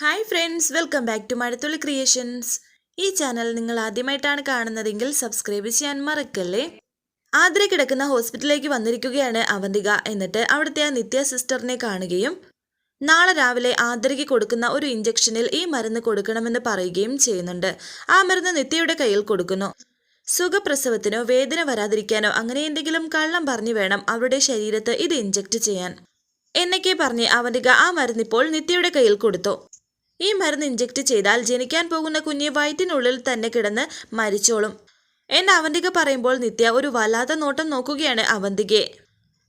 Hi friends welcome back to Mazhathulli creations ഈ channel നിങ്ങൾ ആദ്യമായിട്ടാണ് കാണുന്നതെങ്കിൽ സബ്സ്ക്രൈബ് ചെയ്യാൻ മറക്കല്ലേ? ആദ്ര കിടക്കുന്ന ഹോസ്പിറ്റലിലേക്ക് വന്നിരിക്കുകയാണ് അവന്തിക. എന്നിട്ട് അവിടുത്തെ ആ നിത്യ സിസ്റ്ററിനെ കാണുകയും നാളെ രാവിലെ ആദ്രയ്ക്ക് കൊടുക്കുന്ന ഒരു ഇഞ്ചക്ഷനിൽ ഈ മരുന്ന് കൊടുക്കണമെന്ന് പറയുകയും ചെയ്യുന്നുണ്ട്. ആ മരുന്ന് നിത്യയുടെ കയ്യിൽ കൊടുക്കുന്നു. സുഖപ്രസവത്തിനോ വേദന വരാതിരിക്കാനോ അങ്ങനെ എന്തെങ്കിലും കള്ളം പറഞ്ഞു വേണം അവരുടെ ശരീരത്ത് ഇത് ഇഞ്ചക്ട് ചെയ്യാൻ. എന്നൊക്കെ പറഞ്ഞ് അവന്തിക ആ മരുന്നിപ്പോൾ നിത്യയുടെ കയ്യിൽ കൊടുത്തു. ഈ മരുന്ന് ഇഞ്ചക്ട് ചെയ്താൽ ജനിക്കാൻ പോകുന്ന കുഞ്ഞ് വയറ്റിനുള്ളിൽ തന്നെ കിടന്ന് മരിച്ചോളും. എന്ന് അവന്തിക പറയുമ്പോൾ നിത്യ ഒരു വല്ലാത്ത നോട്ടം നോക്കുകയാണ് അവന്തികയെ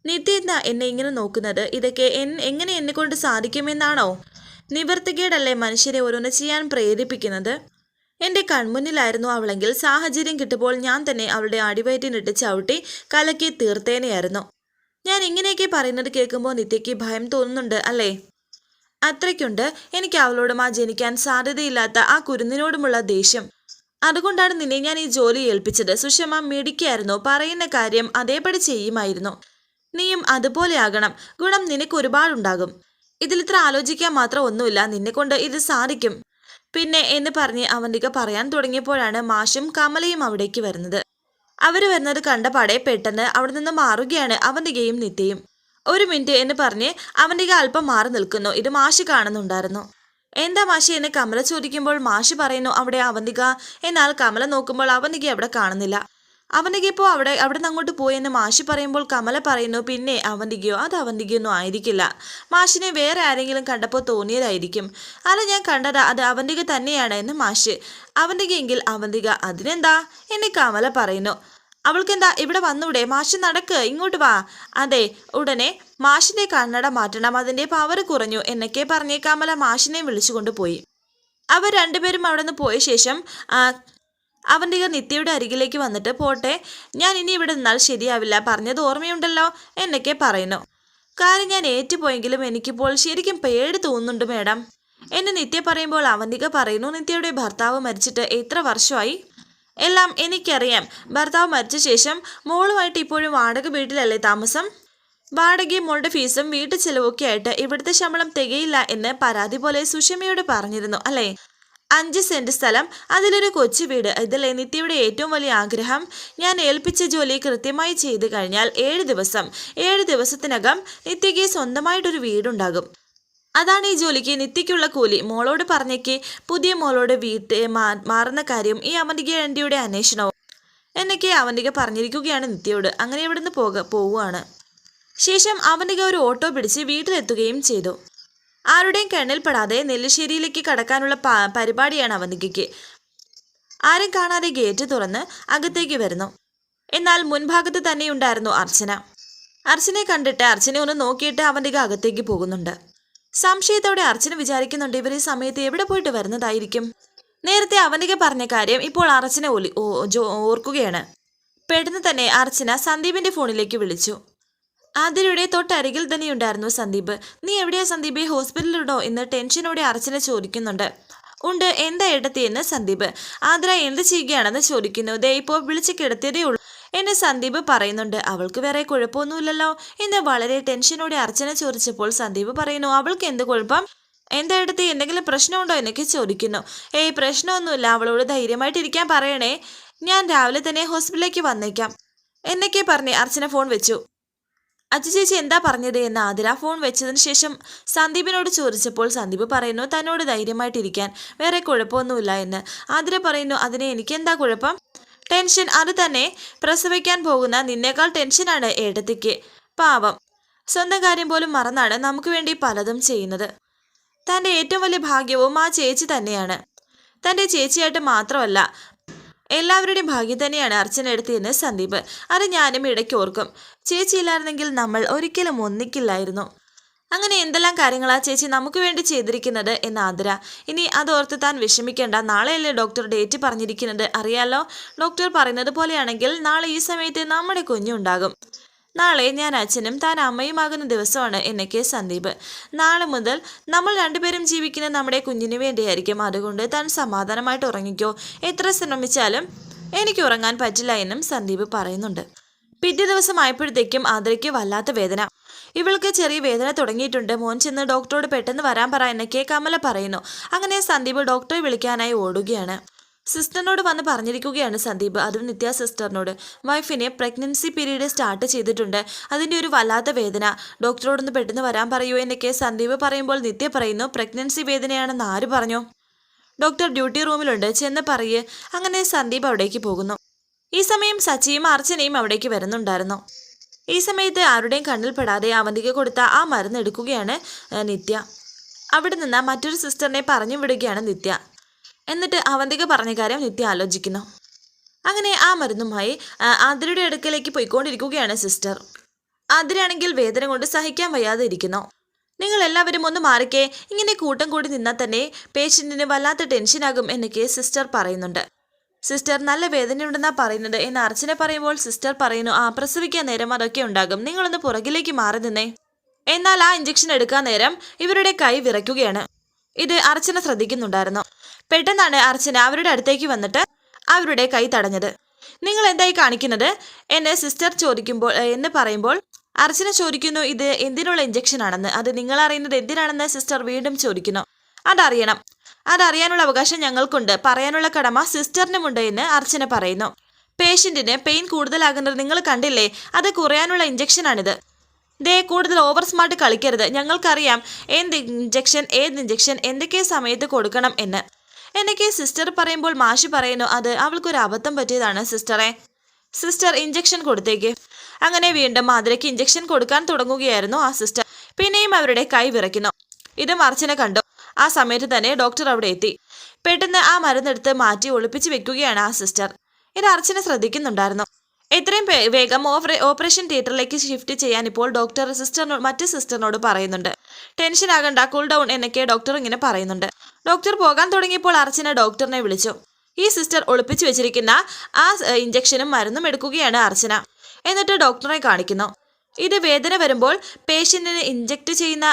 നിത്യ എന്താ എന്നെ ഇങ്ങനെ നോക്കുന്നത്? ഇതൊക്കെ എൻ എങ്ങനെ എന്നെ കൊണ്ട് സാധിക്കുമെന്നാണോ? നിവർത്തികേടല്ലേ മനുഷ്യരെ ഓരോന്ന് ചെയ്യാൻ പ്രേരിപ്പിക്കുന്നത്? എന്റെ കൺമുന്നിലായിരുന്നു അവളെങ്കിൽ സാഹചര്യം കിട്ടുമ്പോൾ ഞാൻ തന്നെ അവളുടെ അടിവയറ്റിനിട്ട് ചവിട്ടി കലക്കി തീർത്തേനെയായിരുന്നു. ഞാൻ ഇങ്ങനെയൊക്കെ പറയുന്നത് കേൾക്കുമ്പോൾ നിത്യയ്ക്ക് ഭയം തോന്നുന്നുണ്ട് അല്ലേ? അത്രയ്ക്കുണ്ട്. എനിക്ക് അവളോടും ആ ജനിക്കാൻ സാധ്യതയില്ലാത്ത ആ കുരുന്നിനോടുമുള്ള ദേഷ്യം. അതുകൊണ്ടാണ് നിന്നെ ഞാൻ ഈ ജോലി ഏൽപ്പിച്ചത്. സുഷമ മിടിക്കായിരുന്നു പറയുന്ന കാര്യം അതേപടി ചെയ്യുമായിരുന്നു. നീയും അതുപോലെ ആകണം. ഗുണം നിനക്ക് ഒരുപാടുണ്ടാകും. ഇതിൽ ഇത്ര ആലോചിക്കാൻ മാത്രം ഒന്നുമില്ല. നിന്നെക്കൊണ്ട് ഇത് സാധിക്കും. പിന്നെ എന്ന് പറഞ്ഞ് അവന്തിക പറയാൻ തുടങ്ങിയപ്പോഴാണ് മാഷും കമലയും അവിടേക്ക് വരുന്നത്. അവർ വരുന്നത് കണ്ടപാടെ പെട്ടെന്ന് അവിടെ നിന്ന് മാറുകയാണ് അവന്തികയും നിത്യയും. ഒരു മിനിറ്റ് എന്ന് പറഞ്ഞ് അവന്തിക അല്പം മാറി നിൽക്കുന്നു. ഇത് മാഷി കാണുന്നുണ്ടായിരുന്നു. എന്താ മാഷി എന്ന് കമല ചോദിക്കുമ്പോൾ മാഷി പറയുന്നു അവിടെ അവന്തിക. എന്നാൽ കമല നോക്കുമ്പോൾ അവന്തിക അവിടെ കാണുന്നില്ല. അവന്തിക ഇപ്പോൾ അവിടെ അവിടെ അങ്ങോട്ട് പോയി എന്ന് മാഷി പറയുമ്പോൾ കമല പറയുന്നു പിന്നെ അവന്തികയോ? അത് അവന്തികയൊന്നും ആയിരിക്കില്ല. മാഷിനെ വേറെ ആരെങ്കിലും കണ്ടപ്പോൾ തോന്നിയതായിരിക്കും. അല്ല ഞാൻ കണ്ടത് അത് അവന്തിക തന്നെയാണ് എന്ന് മാഷ്. അവന്തികയെങ്കിൽ അവന്തിക അതിനെന്താ? എന്ന് കമല പറയുന്നു. അവൾക്കെന്താ ഇവിടെ വന്നൂടെ? മാഷ് നടക്ക് ഇങ്ങോട്ട് വാ. അതെ ഉടനെ മാഷിന്റെ കണ്ണട മാറ്റണം. അതിന്റെ പവർ കുറഞ്ഞു എന്നൊക്കെ പറഞ്ഞ് കമല മാഷിനെ വിളിച്ചുകൊണ്ട് പോയി. അവർ രണ്ടുപേരും അവിടെ നിന്ന് പോയ ശേഷം അവന്റെ നിത്യയുടെ അരികിലേക്ക് വന്നിട്ട് പോട്ടെ ഞാൻ ഇനി ഇവിടെ നിന്നാൽ ശരിയാവില്ല. പറഞ്ഞത് ഓർമ്മയുണ്ടല്ലോ എന്നൊക്കെ പറയുന്നു. കാര്യം ഞാൻ ഏറ്റുപോയെങ്കിലും എനിക്കിപ്പോൾ ശരിക്കും പേടി തോന്നുന്നുണ്ട് മേഡം. എന്നെ നിത്യ പറയുമ്പോൾ അവന്തിക പറയുന്നു നിത്യയുടെ ഭർത്താവ് മരിച്ചിട്ട് എത്ര വർഷമായി? എല്ലാം എനിക്കറിയാം. ഭർത്താവ് മരിച്ച ശേഷം മോളുമായിട്ട് ഇപ്പോഴും വാടക വീട്ടിലല്ലേ താമസം? വാടകയും മോളുടെ ഫീസും വീട്ടു ചെലവൊക്കെ ആയിട്ട് ഇവിടുത്തെ ശമ്പളം തികയില്ല എന്ന് പരാതി പോലെ സുഷമയോട് പറഞ്ഞിരുന്നു അല്ലേ? അഞ്ച് സെന്റ് സ്ഥലം അതിലൊരു കൊച്ചു വീട്. ഇതിലെ നിത്യയുടെ ഏറ്റവും വലിയ ആഗ്രഹം. ഞാൻ ഏൽപ്പിച്ച ജോലി കൃത്യമായി ചെയ്തു കഴിഞ്ഞാൽ ഏഴ് ദിവസം. ഏഴ് ദിവസത്തിനകം നിത്യയ്ക്ക് സ്വന്തമായിട്ടൊരു വീടുണ്ടാകും. അതാണ് ഈ ജോലിക്ക് നിത്യയ്ക്കുള്ള കൂലി. മോളോട് പറഞ്ഞേക്ക് പുതിയ മോളോട് വീട്ട് മാറുന്ന കാര്യം ഈ അവന്തിക ആന്റിയുടെ അന്വേഷണവും എന്നൊക്കെ അവന്തിക പറഞ്ഞിരിക്കുകയാണ് നിത്യയോട്. അങ്ങനെ ഇവിടുന്ന് പോക പോവുകയാണ്. ശേഷം അവന്തിക ഒരു ഓട്ടോ പിടിച്ച് വീട്ടിലെത്തുകയും ചെയ്തു. ആരുടെയും കണ്ണിൽപ്പെടാതെ നെല്ലിശ്ശേരിയിലേക്ക് കടക്കാനുള്ള പരിപാടിയാണ് അവന്തികയ്ക്ക്. ആരും കാണാതെ ഗേറ്റ് തുറന്ന് അകത്തേക്ക് വരുന്നു. എന്നാൽ മുൻഭാഗത്ത് തന്നെയുണ്ടായിരുന്നു അർച്ചന. അർച്ചനെ കണ്ടിട്ട് അർച്ചനെ ഒന്ന് നോക്കിയിട്ട് അവന്തിക അകത്തേക്ക് പോകുന്നുണ്ട്. സംശയത്തോടെ അർച്ചന വിചാരിക്കുന്നുണ്ട് ഇവർ ഈ സമയത്ത് എവിടെ പോയിട്ട് വരുന്നതായിരിക്കും. നേരത്തെ അവനിക പറഞ്ഞ കാര്യം ഇപ്പോൾ അർച്ചന ഒലി ഓർക്കുകയാണ്. പെട്ടെന്ന് തന്നെ അർച്ചന സന്ദീപിന്റെ ഫോണിലേക്ക് വിളിച്ചു. അതിലൂടെ തൊട്ടരികിൽ തന്നെയുണ്ടായിരുന്നു സന്ദീപ്. നീ എവിടെയാ സന്ദീപ്? ഹോസ്പിറ്റലിലുണ്ടോ? എന്ന് ടെൻഷനോടെ അർച്ചന ചോദിക്കുന്നുണ്ട്. ഉണ്ട്. എന്താ ഇടത്തിയെന്ന് സന്ദീപ്. ആദ്ര എന്ത് ചെയ്യുകയാണെന്ന് ചോദിക്കുന്നു. ദേ ഇപ്പോൾ വിളിച്ച് കിടത്തിയതേ ഉള്ളൂ. എന്ന് സന്ദീപ് പറയുന്നുണ്ട് അവൾക്ക് വേറെ കുഴപ്പമൊന്നുമില്ലല്ലോ. എന്ന് വളരെ ടെൻഷനോടെ അർച്ചന ചോദിച്ചപ്പോൾ സന്ദീപ് പറയുന്നു അവൾക്ക് എന്ത് കുഴപ്പം? എന്താ എടുത്ത് എന്തെങ്കിലും പ്രശ്നമുണ്ടോ? എന്നൊക്കെ ചോദിക്കുന്നു. ഏയ് പ്രശ്നമൊന്നുമില്ല അവളോട് ധൈര്യമായിട്ടിരിക്കാൻ പറയണേ. ഞാൻ രാവിലെ തന്നെ ഹോസ്പിറ്റലിലേക്ക് വന്നേക്കാം. എന്നൊക്കെ പറഞ്ഞ് അർച്ചന ഫോൺ വെച്ചു. അച്ചു ചേച്ചി എന്താ പറഞ്ഞത്? എന്ന് ആതിര ഫോൺ വെച്ചതിന് ശേഷം സന്ദീപിനോട് ചോദിച്ചപ്പോൾ സന്ദീപ് പറയുന്നു തന്നോട് ധൈര്യമായിട്ടിരിക്കാൻ വേറെ കുഴപ്പമൊന്നുമില്ല എന്ന്. ആതിര പറയുന്നു അതിന് എനിക്കെന്താ കുഴപ്പം? ടെൻഷൻ അത് തന്നെ പ്രസവിക്കാൻ പോകുന്ന നിന്നേക്കാൾ ടെൻഷനാണ് ഏട്ടത്തിക്ക് പാവം. സ്വന്തം കാര്യം പോലും മറന്നാണ് നമുക്ക് വേണ്ടി പലതും ചെയ്യുന്നത്. തന്റെ ഏറ്റവും വലിയ ഭാഗ്യവും ആ ചേച്ചി തന്നെയാണ്. തന്റെ ചേച്ചിയായിട്ട് മാത്രമല്ല എല്ലാവരുടെയും ഭാഗ്യം തന്നെയാണ് അർച്ചന എടുത്തിയെന്ന് സന്ദീപ്. അത് ഞാനും ഇടയ്ക്ക് ഓർക്കും. ചേച്ചിയില്ലായിരുന്നെങ്കിൽ നമ്മൾ ഒരിക്കലും ഒന്നിക്കില്ലായിരുന്നു. അങ്ങനെ എന്തെല്ലാം കാര്യങ്ങളാ ചേച്ചി നമുക്ക് വേണ്ടി ചെയ്തിരിക്കുന്നത് എന്ന് ആതിര. ഇനി അതോർത്ത് താൻ വിഷമിക്കേണ്ട. നാളെയല്ലേ ഡോക്ടർ ഡേറ്റ് പറഞ്ഞിരിക്കുന്നത് അറിയാലോ? ഡോക്ടർ പറയുന്നത് പോലെയാണെങ്കിൽ നാളെ ഈ സമയത്ത് നമ്മുടെ കുഞ്ഞുണ്ടാകും. നാളെ ഞാൻ അച്ഛനും താൻ അമ്മയുമാകുന്ന ദിവസമാണ് എന്നൊക്കെ സന്ദീപ്. നാളെ മുതൽ നമ്മൾ രണ്ടുപേരും ജീവിക്കുന്ന നമ്മുടെ കുഞ്ഞിന് വേണ്ടിയായിരിക്കും. അതുകൊണ്ട് താൻ സമാധാനമായിട്ട് ഉറങ്ങിക്കോ. എത്ര ശ്രമിച്ചാലും എനിക്ക് ഉറങ്ങാൻ പറ്റില്ല എന്നും സന്ദീപ് പറയുന്നുണ്ട്. പിറ്റേ ദിവസമായപ്പോഴത്തേക്കും ആതിരയ്ക്ക് വല്ലാത്ത വേദന. ഇവൾക്ക് ചെറിയ വേദന തുടങ്ങിയിട്ടുണ്ട്. മോൻ ചെന്ന് ഡോക്ടറോട് പെട്ടെന്ന് വരാൻ പറ എന്നൊക്കെ കമല പറയുന്നു. അങ്ങനെ സന്ദീപ് ഡോക്ടറെ വിളിക്കാനായി ഓടുകയാണ്. സിസ്റ്ററിനോട് വന്ന് പറഞ്ഞിരിക്കുകയാണ് സന്ദീപ്. അതും നിത്യ സിസ്റ്ററിനോട്. വൈഫിനെ പ്രഗ്നൻസി പീരീഡ് സ്റ്റാർട്ട് ചെയ്തിട്ടുണ്ട്. അതിന്റെ ഒരു വല്ലാത്ത വേദന. ഡോക്ടറോടൊന്ന് പെട്ടെന്ന് വരാൻ പറയൂ എന്നൊക്കെ സന്ദീപ് പറയുമ്പോൾ നിത്യ പറയുന്നു പ്രഗ്നൻസി വേദനയാണെന്ന് ആര് പറഞ്ഞു? ഡോക്ടർ ഡ്യൂട്ടി റൂമിലുണ്ട്. ചെന്ന് പറയ്. അങ്ങനെ സന്ദീപ് അവിടേക്ക് പോകുന്നു. ഈ സമയം സച്ചിയും അർച്ചനയും അവിടേക്ക് വരുന്നുണ്ടായിരുന്നു. ഈ സമയത്ത് ആരുടെയും കണ്ണിൽപ്പെടാതെ അവന്തിക്ക് കൊടുത്ത ആ മരുന്ന് എടുക്കുകയാണ് നിത്യ. അവിടെ നിന്ന് മറ്റൊരു സിസ്റ്ററിനെ പറഞ്ഞു വിടുകയാണ് നിത്യ. എന്നിട്ട് അവന്തിക പറഞ്ഞ കാര്യം നിത്യ ആലോചിക്കുന്നു. അങ്ങനെ ആ മരുന്നുമായി ആതിരയുടെ അടുക്കലേക്ക് പോയിക്കൊണ്ടിരിക്കുകയാണ് സിസ്റ്റർ. ആതിരയാണെങ്കിൽ വേദന കൊണ്ട് സഹിക്കാൻ വയ്യാതെ ഇരിക്കുന്നു നിങ്ങൾ എല്ലാവരും ഒന്ന് മാറിക്കേ ഇങ്ങനെ കൂട്ടം കൂടി നിന്നാൽ തന്നെ പേഷ്യന്റിന് വല്ലാത്ത ടെൻഷനാകും എന്നൊക്കെ സിസ്റ്റർ പറയുന്നുണ്ട്. സിസ്റ്റർ നല്ല വേദനയുണ്ടെന്നാ പറയുന്നത്. എന്ന് അർച്ചന പറയുമ്പോൾ സിസ്റ്റർ പറയുന്നു ആ പ്രസവിക്കാൻ നേരം അതൊക്കെ ഉണ്ടാകും. നിങ്ങളൊന്ന് പുറകിലേക്ക് മാറി നിന്നേ. എന്നാൽ ആ ഇഞ്ചക്ഷൻ എടുക്കാൻ നേരം ഇവരുടെ കൈ വിറയ്ക്കുകയാണ്. ഇത് അർച്ചന ശ്രദ്ധിക്കുന്നുണ്ടായിരുന്നു. പെട്ടെന്നാണ് അർച്ചന അവരുടെ അടുത്തേക്ക് വന്നിട്ട് അവരുടെ കൈ തടഞ്ഞത്. നിങ്ങൾ എന്തായി കാണിക്കുന്നത്? എന്നെ സിസ്റ്റർ ചോദിക്കുമ്പോൾ എന്ന് പറയുമ്പോൾ അർച്ചന ചോദിക്കുന്നു ഇത് എന്തിനുള്ള ഇഞ്ചക്ഷൻ ആണെന്ന്? അത് നിങ്ങൾ അറിയുന്നത് എന്തിനാണെന്ന്? സിസ്റ്റർ വീണ്ടും ചോദിക്കുന്നു. അതറിയണം. അതറിയാനുള്ള അവകാശം ഞങ്ങൾക്കുണ്ട്. പറയാനുള്ള കടമ സിസ്റ്ററിനുമുണ്ട് എന്ന് അർച്ചന പറയുന്നു. പേഷ്യന്റിന് പെയിൻ കൂടുതലാകുന്നത് നിങ്ങൾ കണ്ടില്ലേ? അത് കുറയാനുള്ള ഇഞ്ചക്ഷനാണിത് ദേ കൂടുതൽ ഓവർ സ്മാർട്ട് കളിക്കരുത്. ഞങ്ങൾക്കറിയാം എന്ത് ഇഞ്ചക്ഷൻ ഏത് ഇഞ്ചക്ഷൻ എന്തൊക്കെ സമയത്ത് കൊടുക്കണം എന്ന്. എന്നൊക്കെ സിസ്റ്റർ പറയുമ്പോൾ മാഷി പറയുന്നു അത് അവൾക്കൊരു അബദ്ധം പറ്റിയതാണ് സിസ്റ്ററെ. സിസ്റ്റർ ഇഞ്ചക്ഷൻ കൊടുത്തേക്ക്. അങ്ങനെ വീണ്ടും മാതിരയ്ക്ക് ഇഞ്ചക്ഷൻ കൊടുക്കാൻ തുടങ്ങുകയായിരുന്നു ആ സിസ്റ്റർ. പിന്നെയും അവരുടെ കൈ വിറയ്ക്കുന്നു. ഇത് അർച്ചന കണ്ടു. ആ സമയത്ത് തന്നെ ഡോക്ടർ അവിടെ എത്തി. പെട്ടെന്ന് ആ മരുന്നെടുത്ത് മാറ്റി ഒളിപ്പിച്ച് വെക്കുകയാണ് ആ സിസ്റ്റർ. ഇത് അർച്ചന ശ്രദ്ധിക്കുന്നുണ്ടായിരുന്നു. എത്രയും വേഗം ഓപ്പറേഷൻ തിയേറ്ററിലേക്ക് ഷിഫ്റ്റ് ചെയ്യാൻ ഇപ്പോൾ ഡോക്ടർ സിസ്റ്ററിനോട് മറ്റ് സിസ്റ്ററിനോട് പറയുന്നുണ്ട്. ടെൻഷൻ ആകണ്ട കൂൾ ഡൗൺ എന്നൊക്കെ ഡോക്ടർ ഇങ്ങനെ പറയുന്നുണ്ട്. ഡോക്ടർ പോകാൻ തുടങ്ങിയപ്പോൾ അർച്ചന ഡോക്ടറിനെ വിളിച്ചു. ഈ സിസ്റ്റർ ഒളിപ്പിച്ചു വെച്ചിരിക്കുന്ന ആ ഇഞ്ചക്ഷനും മരുന്നും എടുക്കുകയാണ് അർച്ചന. എന്നിട്ട് ഡോക്ടറെ കാണിക്കുന്നു. ഇത് വേദന വരുമ്പോൾ പേഷ്യന്റിന് ഇഞ്ചക്ട് ചെയ്യുന്ന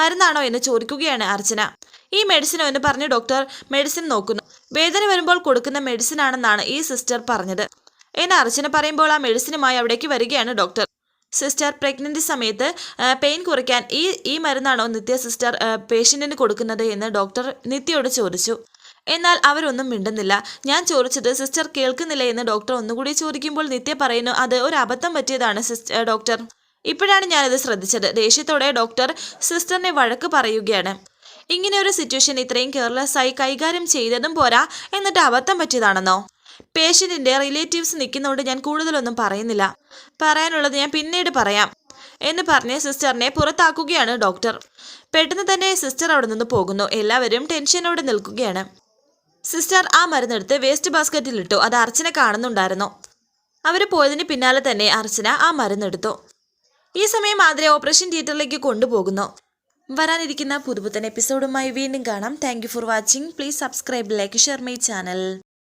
മരുന്നാണോ എന്ന് ചോദിക്കുകയാണ് അർച്ചന. ഈ മെഡിസിനോ എന്ന് പറഞ്ഞ് ഡോക്ടർ മെഡിസിൻ നോക്കുന്നു. വേദന വരുമ്പോൾ കൊടുക്കുന്ന മെഡിസിൻ ആണെന്നാണ് ഈ സിസ്റ്റർ പറഞ്ഞത്. എന്ന് അർച്ചന പറയുമ്പോൾ ആ മെഡിസിനുമായി അവിടേക്ക് വരികയാണ് ഡോക്ടർ സിസ്റ്റർ പ്രഗ്നൻസി സമയത്ത് പെയിൻ കുറയ്ക്കാൻ ഈ ഈ മരുന്നാണോ നിത്യ സിസ്റ്റർ പേഷ്യന്റിന് കൊടുക്കുന്നത് എന്ന് ഡോക്ടർ നിത്യയോട് ചോദിച്ചു. എന്നാൽ അവരൊന്നും മിണ്ടുന്നില്ല. ഞാൻ ചോദിച്ചത് സിസ്റ്റർ കേൾക്കുന്നില്ല എന്ന് ഡോക്ടർ ഒന്നുകൂടി ചോദിക്കുമ്പോൾ നിത്യ പറയുന്നു അത് ഒരു അബദ്ധം പറ്റിയതാണ് സിസ്റ്റർ ഡോക്ടർ ഇപ്പോഴാണ് ഞാനിത് ശ്രദ്ധിച്ചത്. ദേഷ്യത്തോടെ ഡോക്ടർ സിസ്റ്ററിനെ വഴക്ക് പറയുകയാണ്. ഇങ്ങനെ ഒരു സിറ്റുവേഷൻ ഇത്രയും കെയർലെസ് ആയി കൈകാര്യം ചെയ്തതും പോരാ. എന്നിട്ട് അബദ്ധം പറ്റിയതാണെന്നോ? പേഷ്യന്റിന്റെ റിലേറ്റീവ്സ് നിൽക്കുന്നതുകൊണ്ട് ഞാൻ കൂടുതലൊന്നും പറയുന്നില്ല. പറയാനുള്ളത് ഞാൻ പിന്നീട് പറയാം എന്ന് പറഞ്ഞ് സിസ്റ്ററിനെ പുറത്താക്കുകയാണ് ഡോക്ടർ. പെട്ടെന്ന് തന്നെ സിസ്റ്റർ അവിടെ നിന്ന് പോകുന്നു. എല്ലാവരും ടെൻഷനോടെ നിൽക്കുകയാണ്. സിസ്റ്റർ ആ മരുന്നെടുത്ത് വേസ്റ്റ് ബാസ്ക്കറ്റിലിട്ടു അത് അർച്ചന കാണുന്നുണ്ടായിരുന്നു. അവർ പോയതിന് പിന്നാലെ തന്നെ അർച്ചന ആ മരുന്നെടുത്തു. ഈ സമയം ആതിരെ ഓപ്പറേഷൻ തിയേറ്ററിലേക്ക് കൊണ്ടുപോകുന്നു. വരാനിരിക്കുന്ന പുതുപുത്തൻ എപ്പിസോഡുമായി വീണ്ടും കാണാം. Thank for watching please subscribe like share my channel